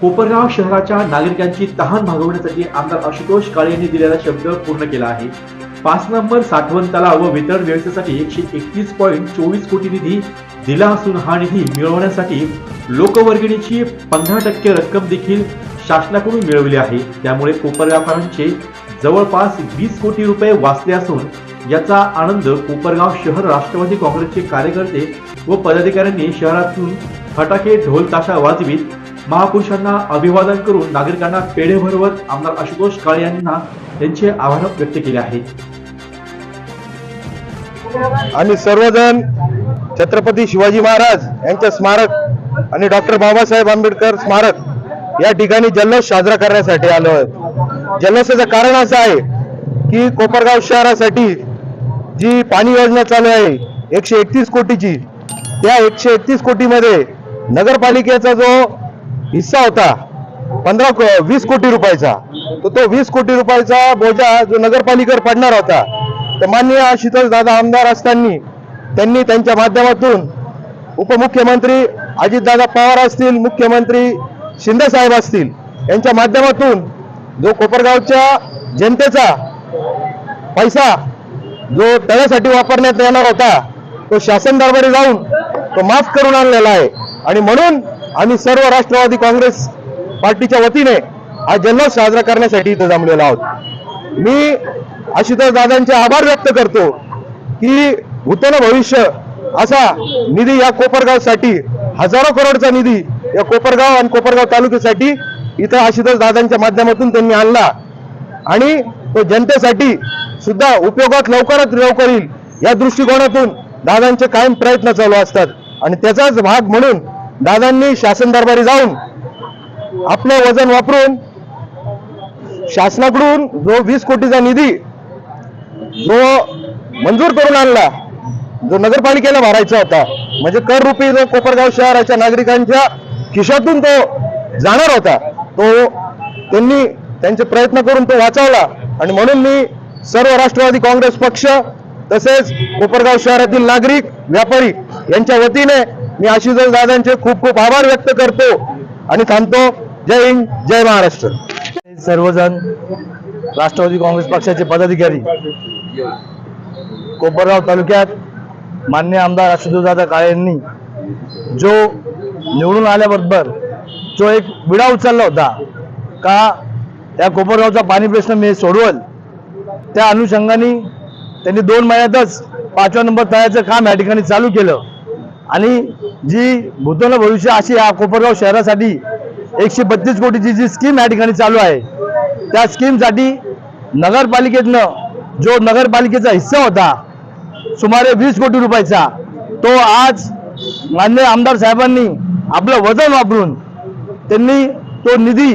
कोपरगाव शहराच्या नागरिकांची तहान भागवण्यासाठी आमदार आशुतोष काळे यांनी दिलेला शब्द पूर्ण केला आहे. पाच नंबर साठवण तलाव व वितरण व्यवस्थेसाठी एकशे एकतीस पॉईंट चोवीस कोटी निधी दिला असून हा निधी मिळवण्यासाठी लोकवर्गणीची पंधरा टक्के रक्कम देखील शासनाकडून मिळवली आहे. त्यामुळे कोपरगावकरांचे जवळपास वीस कोटी रुपये वाचले असून याचा आनंद कोपरगाव शहर राष्ट्रवादी काँग्रेसचे कार्यकर्ते व पदाधिकाऱ्यांनी शहरातून फटाके ढोल ताशा वाजवीत महापुरुषांना अभिवादन करून नागरिकांना पेढे भरवत आमदार आशुतोष काळे यांना त्यांचे आभार व्यक्त केले आहे. आम्ही सर्वजण छत्रपती शिवाजी महाराज यांच्या स्मारक आणि डॉक्टर बाबासाहेब आंबेडकर स्मारक या ठिकाणी जल्लोष साजरा करण्यासाठी आलो आहोत. जल्लोषाचं कारण असं आहे की कोपरगाव शहरासाठी जी पाणी योजना चालू आहे एकशे एकतीस कोटीची त्या एकशे एकतीस कोटीमध्ये नगरपालिकेचा जो हिस्सा होता. पंधरा वीस कोटी रुपयाचा. तर तो वीस कोटी रुपयाचा बोजा जो नगरपालिकेवर पडणार होता तर माननीय आशुतोष दादा आमदार असताना त्यांनी त्यांच्या माध्यमातून उपमुख्यमंत्री अजितदादा पवार असतील मुख्यमंत्री शिंदे साहेब असतील यांच्या माध्यमातून जो कोपरगावच्या जनतेचा पैसा जो तळ्यासाठी वापरण्यात येणार होता तो शासन दरबारी जाऊन तो माफ करून आणलेला आहे. आणि म्हणून आम्ही सर्व राष्ट्रवादी काँग्रेस पार्टीच्या वतीने हा जल्लोष साजरा करण्यासाठी इथं जमलेलो आहोत. मी आशुतोष दादांचे आभार व्यक्त करतो की भूतन भविष्य असा निधी या कोपरगावसाठी हजारो करोडचा निधी या कोपरगाव आणि कोपरगाव तालुक्यासाठी इथं आशुतोष दादांच्या माध्यमातून त्यांनी आणला. आणि तो जनतेसाठी सुद्धा उपयोगात लवकरात लवकर येईल या दृष्टिकोनातून दादांचे कायम प्रयत्न चालू असतात. आणि त्याचाच भाग म्हणून दादांनी शासन दरबारी जाऊन आपलं वजन वापरून शासनाकडून जो वीस कोटीचा निधी जो मंजूर करून आणला जो नगरपालिकेला भरायचा होता म्हणजे कर रुपी जो कोपरगाव शहराच्या नागरिकांच्या खिशातून तो जाणार होता तो त्यांनी त्यांचे प्रयत्न करून तो वाचवला. आणि म्हणून मी सर्व राष्ट्रवादी काँग्रेस पक्ष तसेच कोपरगाव शहरातील नागरिक व्यापारी यांच्या वतीने मी आशिष दादांचे खूप खूप आभार व्यक्त करतो आणि थांबतो. जय हिंद जय महाराष्ट्र. सर्वजण राष्ट्रवादी काँग्रेस पक्षाचे पदाधिकारी कोपरगाव तालुक्यात मान्य आमदार आशुतोषदादा काळे यांनी जो निवडून आल्याबरोबर जो एक विडा उचलला होता का त्या कोपरगावचा पाणी प्रश्न मी सोडवल त्या अनुषंगाने त्यांनी दोन महिन्यातच पाचव्या नंबर तळ्याचं काम या ठिकाणी चालू केलं. आणि जी भूतोन भविष्य अशी या कोपरगाव शहरासाठी एकशे बत्तीस कोटीची जी स्कीम या ठिकाणी चालू आहे त्या स्कीमसाठी नगरपालिकेतनं जो नगरपालिकेचा हिस्सा होता सुमारे वीस कोटी रुपयाचा तो आज मान्य आमदार साहेबांनी आपलं वजन वापरून त्यांनी तो निधी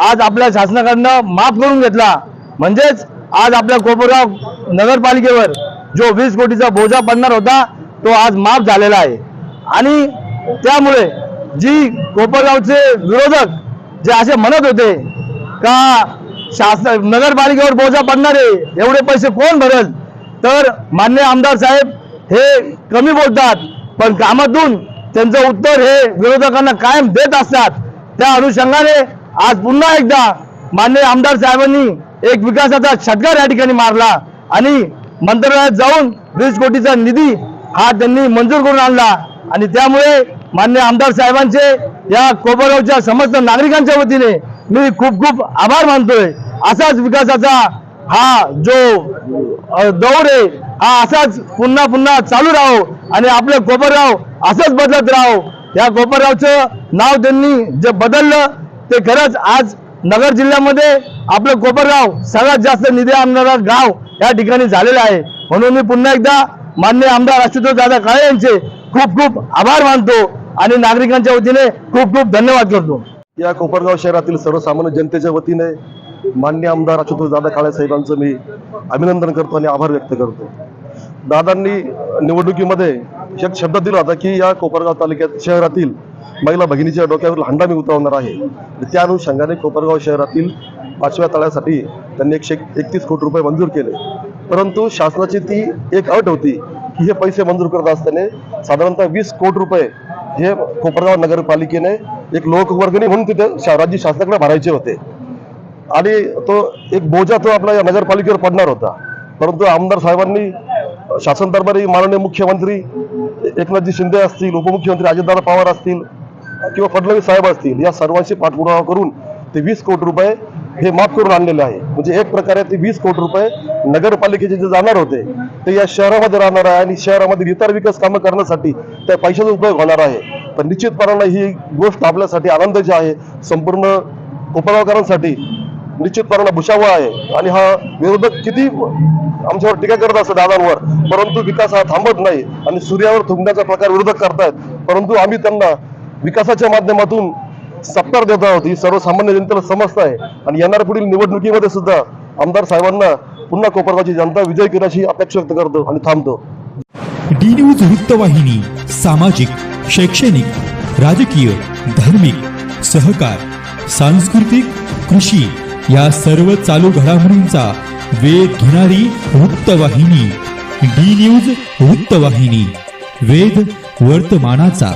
आज आपल्या शासनाकडनं माफ करून घेतला. म्हणजेच आज आपल्या कोपरगाव नगरपालिकेवर जो वीस कोटीचा बोजा पडणार होता तो आज माफ झालेला आहे. आणि त्यामुळे जी कोपरगावचे विरोधक जे असे म्हणत होते का शासन नगरपालिकेवर बोजा पडणार आहे एवढे पैसे कोण भरल? तर मान्य आमदार साहेब हे कमी बोलतात पण कामातून त्यांचं उत्तर हे विरोधकांना कायम देत असतात. त्या अनुषंगाने आज पुन्हा एकदा मान्य आमदार साहेबांनी एक विकासाचा षटकार या ठिकाणी मारला आणि मंत्रालयात जाऊन वीस कोटीचा निधी हा त्यांनी मंजूर करून आणला. आणि त्यामुळे मान्य आमदार साहेबांचे या कोपरगावच्या समस्त नागरिकांच्या वतीने मी खूप खूप आभार मानतोय. असाच विकासाचा हा जो दौर आहे हा असाच पुन्हा पुन्हा चालू राहो आणि आपलं कोपरगाव असंच बदलत राहो. या कोपरगावचं नाव त्यांनी जे बदललं ते खरंच आज नगर जिल्ह्यामध्ये आपलं कोपरगाव सगळ्यात जास्त निधी आणणारा गाव या ठिकाणी झालेलं आहे. म्हणून मी पुन्हा एकदा मान्य आमदार आशुतोष दादा काळे यांचे खूप खूप आभार मानतो आणि नागरिकांच्या वतीने खूप खूप धन्यवाद करतो. या कोपरगाव शहरातील सर्वसामान्य जनतेच्या वतीने मान्य आमदार अच्युत दादा काळे साहेबांचं मी अभिनंदन करतो आणि आभार व्यक्त करतो. दादांनी निवडणुकीमध्ये एक शब्द दिला होता की या कोपरगाव तालुक्यात शहरातील महिला भगिनीच्या डोक्यावर हंडा मी उतरवणार आहे. त्या अनुषंगाने कोपरगाव शहरातील पाचव्या तळ्यासाठी त्यांनी एकशे एकतीस कोटी रुपये मंजूर केले. परंतु शासनाची ती एक अट होती हे पैसे मंजूर करत असताना साधारणतः वीस कोटी रुपये हे कोपरगाव नगरपालिकेने एक लोकवर्गणी म्हणून तिथे राज्य शासनाकडे भरायचे होते. आणि तो एक बोजा तो आपल्या या नगरपालिकेवर पडणार होता. परंतु आमदार साहेबांनी शासन दरबारी माननीय मुख्यमंत्री एकनाथजी शिंदे असतील उपमुख्यमंत्री अजितदादा पवार असतील किंवा फडणवीस साहेब असतील या सर्वांशी पाठपुरावा करून ते वीस कोटी रुपये हे माफ करून आणलेले आहे. म्हणजे एक प्रकारे ते वीस कोटी रुपये नगरपालिकेचे जे जाणार होते ते या शहरामध्ये राहणार आहे आणि शहरामध्ये इतर विकास कामं करण्यासाठी त्या पैशाचा उपयोग होणार आहे. तर निश्चितपणाने ही गोष्ट आपल्यासाठी आनंदाची आहे. संपूर्ण कोपरगावकरांसाठी निश्चितपणाला भुशावळ आहे. आणि हा विरोधक किती आमच्यावर टीका करत असतात दादांवर परंतु विकास हा थांबत नाही. आणि सूर्यावर थुंकण्याचा प्रकार विरोधक करतायत. परंतु आम्ही त्यांना विकासाच्या माध्यमातून सत्कार देत आहोत. ही सर्वसामान्य जनतेला समजत आहे. आणि येणाऱ्या पुढील निवडणुकीमध्ये सुद्धा आमदार साहेबांना पुन्हा कोपरगावची जनता विजय करण्याची अपेक्षा व्यक्त करतो आणि थांबतो. डी न्यूज वृत्तवाहिनी सामाजिक शैक्षणिक राजकीय धार्मिक सहकार सांस्कृतिक कृषी या सर्व चालू घडामोडींचा वेध घेणारी वृत्तवाहिनी डी न्यूज वृत्तवाहिनी वेध वर्तमानाचा.